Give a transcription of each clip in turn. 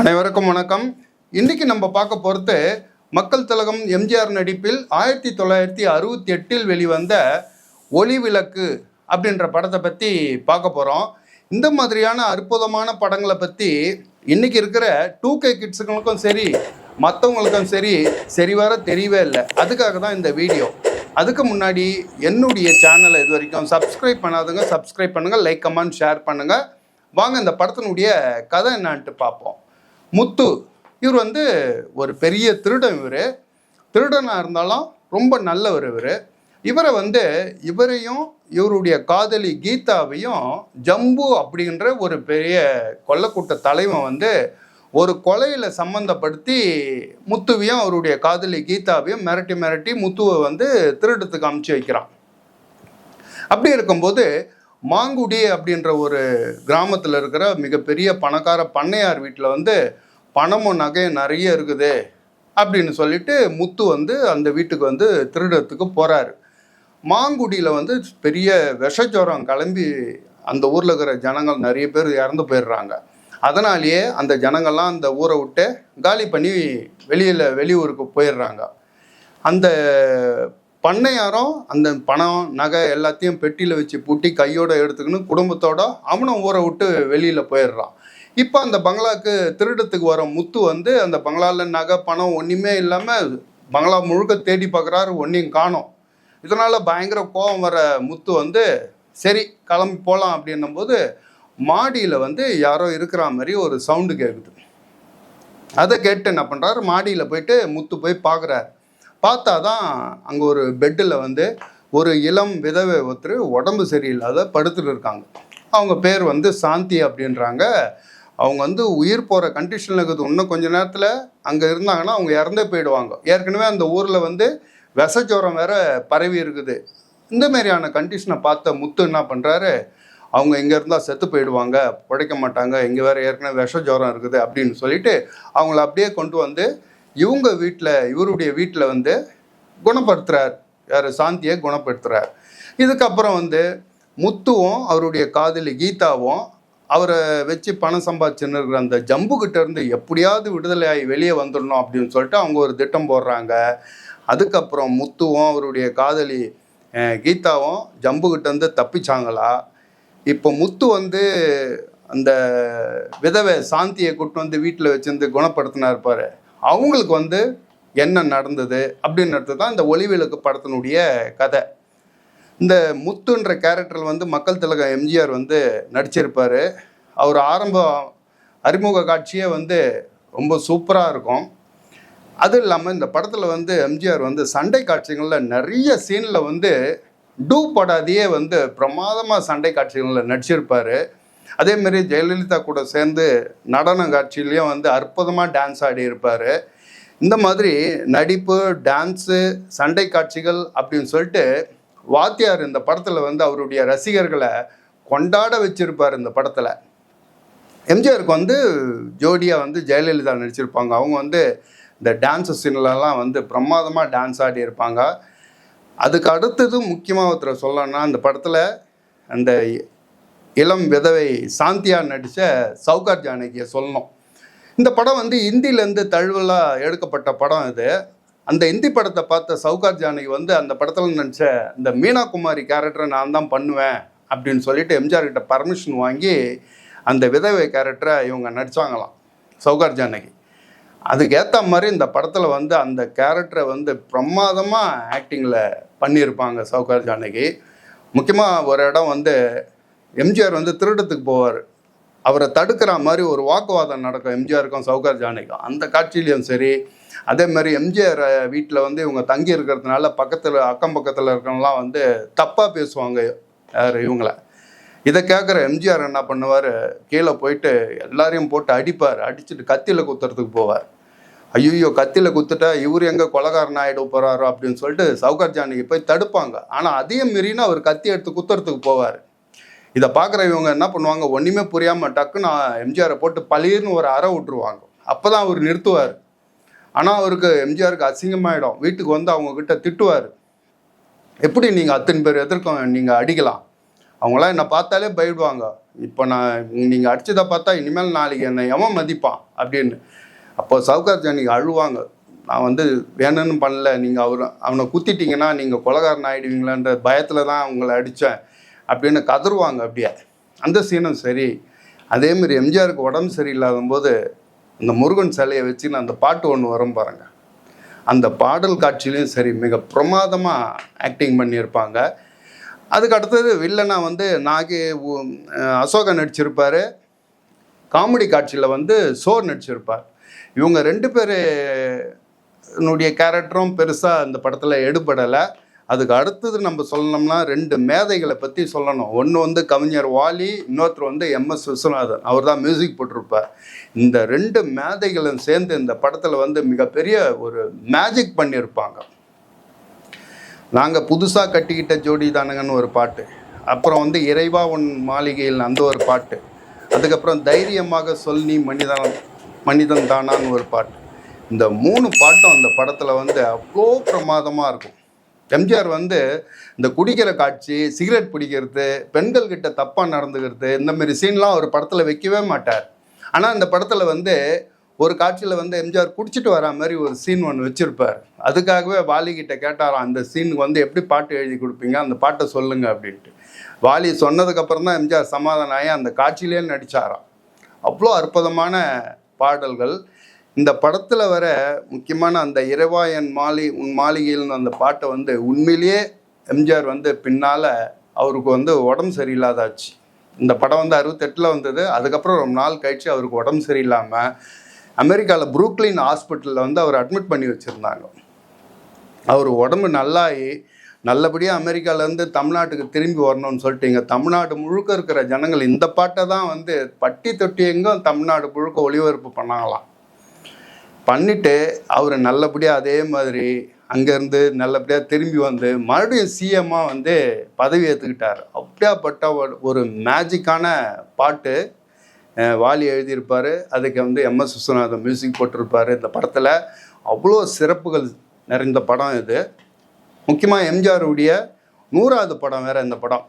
அனைவருக்கும் வணக்கம். இன்றைக்கி நம்ம பார்க்க பொறுத்து மக்கள் திலகம் எம்ஜிஆர் நடிப்பில் ஆயிரத்தி தொள்ளாயிரத்தி அறுபத்தி எட்டில் வெளிவந்த ஒளி விளக்கு அப்படின்ற படத்தை பற்றி பார்க்க போகிறோம் இந்த மாதிரியான அற்புதமான படங்களை பற்றி இன்னைக்கு இருக்கிற டூ கே கிட்ஸுங்களுக்கும் சரி மற்றவங்களுக்கும் சரி சரிவர தெரியவே இல்லை. அதுக்காக தான் இந்த வீடியோ. அதுக்கு முன்னாடி என்னுடைய சேனலை இது வரைக்கும் சப்ஸ்கிரைப் பண்ணாதவங்க சப்ஸ்கிரைப் பண்ணுங்கள் லைக் கமெண்ட் ஷேர் பண்ணுங்கள் வாங்க இந்த படத்தினுடைய கதை என்னான்ட்டு பார்ப்போம். முத்து. இவர் வந்து ஒரு பெரிய திருடன் இவர். திருடனாக இருந்தாலும் ரொம்ப நல்லவர் இவர். இவரை வந்து இவரையும் இவருடைய காதலி கீதாவையும் ஜம்பு அப்படின்ற ஒரு பெரிய கொல்லக்கூட்ட தலைவன் வந்து ஒரு கொலையில் சம்மந்தப்படுத்தி முத்துவையும் அவருடைய காதலி கீதாவையும் மிரட்டி மிரட்டி முத்துவை வந்து திருடத்துக்கு அமுச்சு வைக்கிறான். அப்படி இருக்கும்போது மாங்குடி அப்படின்ற ஒரு கிராமத்தில் இருக்கிற மிகப்பெரிய பணக்கார பண்ணையார் வீட்டில் வந்து பணமும் நகையும் நிறைய இருக்குது அப்படின்னு சொல்லிட்டு முத்து வந்து அந்த வீட்டுக்கு வந்து திருடத்துக்கு போகிறாரு மாங்குடியில் வந்து பெரிய விஷஜோரம் கிளம்பி அந்த ஊரில் இருக்கிற ஜனங்கள் நிறைய பேர் இறந்து போயிடுறாங்க. அதனாலேயே அந்த ஜனங்கள்லாம் அந்த ஊரை விட்டு காலி பண்ணி வெளியில் வெளியூருக்கு போயிடுறாங்க. அந்த பண்ணையாரும் அந்த பணம் நகை எல்லாத்தையும் பெட்டியில் வச்சு பூட்டி கையோட எடுத்துக்கின்னு குடும்பத்தோட அவனும் ஊரை விட்டு வெளியில் போயிடுறான். இப்போ அந்த பங்களாக்கு திருடத்துக்கு வர முத்து வந்து அந்த பங்களாவில் நகை பணம் ஒன்றுமே இல்லாமல் பங்களா முழுக்க தேடி பார்க்குறாரு ஒன்றையும் காணும். இதனால் பயங்கர கோபம் வர முத்து வந்து சரி கிளம்பி போகலாம் அப்படின்னும்போது மாடியில் வந்து யாரோ இருக்கிற மாதிரி ஒரு சவுண்டு கேட்குது அதை கேட்டு என்ன பண்ணுறாரு மாடியில் போயிட்டு முத்து போய் பார்க்குறாரு பார்த்தா தான் அங்கே ஒரு பெட்டில் வந்து ஒரு இளம் விதவை ஒருத்தர் உடம்பு சரியில்லாத படுத்துட்டு இருக்காங்க. அவங்க பேர் வந்து சாந்தி அப்படின்றாங்க. அவங்க வந்து உயிர் போகிற கண்டிஷனில் இருக்குது. இன்னும் கொஞ்ச நேரத்தில் அங்கே இருந்தாங்கன்னா அவங்க இறந்தே போயிடுவாங்க. ஏற்கனவே அந்த ஊரில் வந்து விஷஜோரம் வேற பரவி இருக்குது. இந்த மாதிரியான கண்டிஷனை பார்த்த முத்து என்ன பண்ணுறாரு அவங்க இங்கே இருந்தால் செத்து போயிடுவாங்க. பிழைக்க மாட்டாங்க. இங்கே வேறு ஏற்கனவே விஷ ஜுரம் இருக்குது அப்படின்னு சொல்லிட்டு அவங்கள அப்படியே கொண்டு வந்து இவங்க வீட்டில் இவருடைய வீட்டில் வந்து குணப்படுத்துகிறார் யார்? சாந்தியை குணப்படுத்துகிறார் இதுக்கப்புறம் வந்து முத்துவும் அவருடைய காதலி கீதாவும் அவரை வச்சு பணம் சம்பாதிச்சுன்னு இருக்கிற அந்த ஜம்பு இருந்து எப்படியாவது விடுதலை ஆகி வெளியே வந்துடணும் அப்படின்னு சொல்லிட்டு அவங்க ஒரு திட்டம் போடுறாங்க. அதுக்கப்புறம் முத்துவும் அவருடைய காதலி கீதாவும் ஜம்பு இருந்து தப்பிச்சாங்களா? இப்போ முத்து வந்து அந்த விதவை சாந்தியை கூட்டு வந்து வீட்டில் வச்சுருந்து குணப்படுத்தினா இருப்பார் அவங்களுக்கு வந்து என்ன நடந்தது அப்படின்றது தான் இந்த ஒளிவிளக்கு படத்தினுடைய கதை. இந்த முத்துன்ற கேரக்டரில் வந்து மக்கள் திலகம் எம்ஜிஆர் வந்து நடிச்சிருப்பார். அவர் ஆரம்ப அறிமுக காட்சியே வந்து ரொம்ப சூப்பராக இருக்கும். அது இல்லாமல் இந்த படத்தில் வந்து எம்ஜிஆர் வந்து சண்டை காட்சிகளில் நிறைய சீனில் வந்து டூ படாதையே வந்து பிரமாதமாக சண்டை காட்சிகளில் நடிச்சிருப்பார். அதேமாரி ஜெயலலிதா கூட சேர்ந்து நடன காட்சியிலையும் வந்து அற்புதமாக டான்ஸ் ஆடி இருப்பார். இந்த மாதிரி நடிப்பு டான்ஸு சண்டை காட்சிகள் அப்படின்னு சொல்லிட்டு வாத்தியார் இந்த படத்தில் வந்து அவருடைய ரசிகர்களை கொண்டாட வச்சிருப்பார் இந்த படத்தில். எம்ஜிஆருக்கு வந்து ஜோடியாக வந்து ஜெயலலிதா நடிச்சிருப்பாங்க. அவங்க வந்து இந்த டான்ஸ் சீன்லலாம் வந்து பிரமாதமாக டான்ஸ் ஆடி இருப்பாங்க. அதுக்கு அடுத்தது முக்கியமாக ஒருத்தரை சொல்லணும்னா அந்த படத்தில் அந்த இளம் விதவை சாந்தியா நடித்த சவுகார் ஜானகியை சொல்லணும். இந்த படம் வந்து இந்தியிலேருந்து தழுவலாக எடுக்கப்பட்ட படம் இது. அந்த இந்தி படத்தை பார்த்த சவுகார் ஜானகி வந்து அந்த படத்தில் நினச்ச இந்த மீனா குமாரி கேரக்டரை நான் தான் பண்ணுவேன் அப்படின்னு சொல்லிட்டு எம்ஜிஆர் கிட்ட பர்மிஷன் வாங்கி அந்த விதவை கேரக்டரை இவங்க நடித்தாங்களாம் சவுகார் ஜானகி. அதுக்கேற்ற மாதிரி இந்த படத்தில் வந்து அந்த கேரக்டரை வந்து பிரமாதமாக ஆக்டிங்கில் பண்ணியிருப்பாங்க சவுகார் ஜானகி. முக்கியமாக ஒரு இடம் வந்து எம்ஜிஆர் வந்து திருடத்துக்கு போவார். அவரை தடுக்கிற மாதிரி ஒரு வாக்குவாதம் நடக்கும். எம்ஜிஆருக்கும் சவுகார் ஜானிக்கும் அந்த காட்சியிலையும் சரி அதே மாதிரி எம்ஜிஆர் வீட்டில் வந்து இவங்க தங்கி இருக்கிறதுனால பக்கத்தில் அக்கம் பக்கத்தில் இருக்கிறவங்களாம் வந்து தப்பாக பேசுவாங்க யார் இவங்கள. இதை கேட்குற எம்ஜிஆர் என்ன பண்ணுவார்? கீழே போயிட்டு எல்லாரையும் போட்டு அடிப்பார். அடிச்சுட்டு கத்தியில் குத்துறதுக்கு போவார். ஐயோ கத்தியில் குத்துட்டா இவர் எங்கே கொலகாரன் ஆகிட போகிறாரோ அப்படின்னு சொல்லிட்டு சவுகார் ஜானகி போய் தடுப்பாங்க. ஆனால் அதையும் மீறினா அவர் கத்தி எடுத்து குத்துறதுக்கு போவார். இதை பார்க்குற இவங்க என்ன பண்ணுவாங்க? ஒன்றுமே புரியாமல் டக்குன்னு எம்ஜிஆரை போட்டு பளிர்னு ஒரு அறை விட்டுருவாங்க. அப்போ தான் அவர் நிறுத்துவார். ஆனால் அவருக்கு எம்ஜிஆருக்கு அசிங்கமாயிடும். வீட்டுக்கு வந்து அவங்கக்கிட்ட திட்டுவார். எப்படி நீங்கள் அத்தனை பேர் எதிர்க்க நீங்கள் அடிக்கலாம். அவங்களாம் என்னை பார்த்தாலே பயப்படுவாங்க. இப்போ நான் நீங்கள் அடித்ததை பார்த்தா இனிமேல் நாளைக்கு என்னை எவன் மதிப்பான்? அப்படின்னு. அப்போ சவுகார் ஜானிக்கு அழுவாங்க. நான் வந்து வேணும்னு பண்ணல. நீங்கள் அவர் அவனை குத்திட்டீங்கன்னா நீங்கள் கொலகாரன் ஆகிடுவீங்களான்ற பயத்தில் தான் அவங்கள அடித்தேன் அப்படின்னு கதறுவாங்க அப்படியே. அந்த சீனும் சரி. அதேமாரி எம்ஜிஆருக்கு உடம்பு சரியில்லாத போது அந்த முருகன் சிலையை வச்சுன்னு அந்த பாட்டு ஒன்று வரும் பாருங்க. அந்த பாடல் காட்சியிலையும் சரி மிக பிரமாதமாக ஆக்டிங் பண்ணியிருப்பாங்க. அதுக்கு அடுத்தது வில்லனா வந்து நாகே அசோகன் நடிச்சிருப்பார். காமெடி காட்சியில் வந்து சோர் நடிச்சிருப்பார். இவங்க ரெண்டு பேருனுடைய கேரக்டரும் பெருசாக அந்த படத்தில் எடுபடலை. அதுக்கு அடுத்தது நம்ம சொல்லணும்னா ரெண்டு மேதைகளை பற்றி சொல்லணும். ஒன்று வந்து கவிஞர் வாலி இன்னொருத்தர் வந்து எம்எஸ் விஸ்வநாதன். அவர் தான் மியூசிக் போட்டிருப்பார். இந்த ரெண்டு மேதைகளும் சேர்ந்து இந்த படத்தில் வந்து மிகப்பெரிய ஒரு மேஜிக் பண்ணியிருப்பாங்க. நாங்கள் புதுசாக கட்டிக்கிட்ட ஜோடி தானுங்கன்னு ஒரு பாட்டு. அப்புறம் வந்து இறைவா உன் மாளிகையில் அந்த ஒரு பாட்டு. அதுக்கப்புறம் தைரியமாக சொல் நீ மனிதன் மனிதன் தானான்னு ஒரு பாட்டு. இந்த மூணு பாட்டும் அந்த படத்தில் வந்து அவ்வளோ பிரமாதமாக இருக்கும். எம்ஜிஆர் வந்து இந்த குடிக்கிற காட்சி சிகரெட் பிடிக்கிறது பெண்கள் கிட்ட தப்பாக நடந்துக்கிறது இந்த மாதிரி சீன்லாம் ஒரு படத்தில் வைக்கவே மாட்டார். ஆனால் அந்த படத்தில் வந்து ஒரு காட்சியில் வந்து எம்ஜிஆர் குடிச்சிட்டு வரா மாதிரி ஒரு சீன் ஒன்று வச்சுருப்பார். அதுக்காகவே வாலி கிட்ட கேட்டாராம் அந்த சீனுக்கு வந்து எப்படி பாட்டு எழுதி கொடுப்பீங்க? அந்த பாட்டை சொல்லுங்கள் அப்படின்ட்டு. வாலி சொன்னதுக்கப்புறம் தான் எம்ஜிஆர் சமாதானம் ஆகி அந்த காட்சியிலே நடித்தாராம் அவ்வளோ அற்புதமான பாடல்கள். இந்த படத்தில் வர முக்கியமான அந்த இரவாயன் மாளி உன் மாளிகையில் அந்த பாட்டை வந்து உண்மையிலேயே எம்ஜிஆர் வந்து பின்னால் அவருக்கு வந்து உடம்பு சரியில்லாதாச்சு. இந்த படம் வந்து அறுபத்தெட்டில் வந்தது. அதுக்கப்புறம் ரொம்ப நாள் கழிச்சு அவருக்கு உடம்பு சரியில்லாமல் அமெரிக்காவில் புரூக்லின் ஹாஸ்பிட்டலில் வந்து அவர் அட்மிட் பண்ணி வச்சுருந்தாங்க. அவர் உடம்பு நல்லாயி நல்லபடியாக அமெரிக்காலேருந்து தமிழ்நாட்டுக்கு திரும்பி வரணும்னு சொல்லிட்டு இங்கே தமிழ்நாடு முழுக்க இருக்கிற ஜனங்கள் இந்த பாட்டை தான் வந்து பட்டி தொட்டி எங்கும் தமிழ்நாடு முழுக்க ஒளிபரப்பு பண்ணாங்களாம். பண்ணிட்டு அவர் நல்லபடியாக அதே மாதிரி அங்கேருந்து நல்லபடியாக திரும்பி வந்து மறுபடியும் சிஎம்மாக வந்து பதவி ஏற்றுக்கிட்டார் அப்படியாப்பட்ட ஒரு- ஒரு மேஜிக்கான பாட்டு வாலி எழுதியிருப்பார். அதுக்கு வந்து எம்எஸ் விஸ்வநாதன் மியூசிக் போட்டிருப்பார். இந்த படத்தில் அவ்வளோ சிறப்புகள் நிறைந்த படம் இது. முக்கியமாக எம்ஜிஆருடைய நூறாவது படம் வேறு இந்த படம்.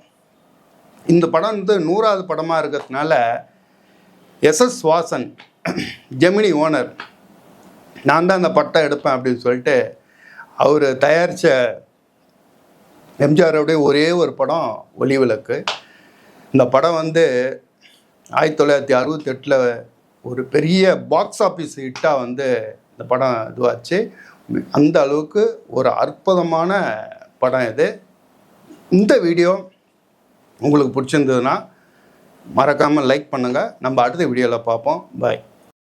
இந்த படம் வந்து நூறாவது படமாக இருக்கிறதுனால எஸ்எஸ் வாசன் ஜெமினி ஓனர் நான் தான் அந்த பட்டம் எடுப்பேன் அப்படின்னு சொல்லிட்டு அவர் தயாரித்த எம்ஜிஆருடைய ஒரே ஒரு படம் ஒளி விளக்கு. இந்த படம் வந்து ஆயிரத்தி தொள்ளாயிரத்தி அறுபத்தெட்டில் ஒரு பெரிய பாக்ஸ் ஆஃபீஸ் ஹிட்டாக வந்து இந்த படம் இதுவாச்சு. அந்த அளவுக்கு ஒரு அற்புதமான படம் இது. இந்த வீடியோ உங்களுக்கு பிடிச்சிருந்ததுன்னா மறக்காமல் லைக் பண்ணுங்கள் நம்ம அடுத்த வீடியோவில் பார்ப்போம். பாய்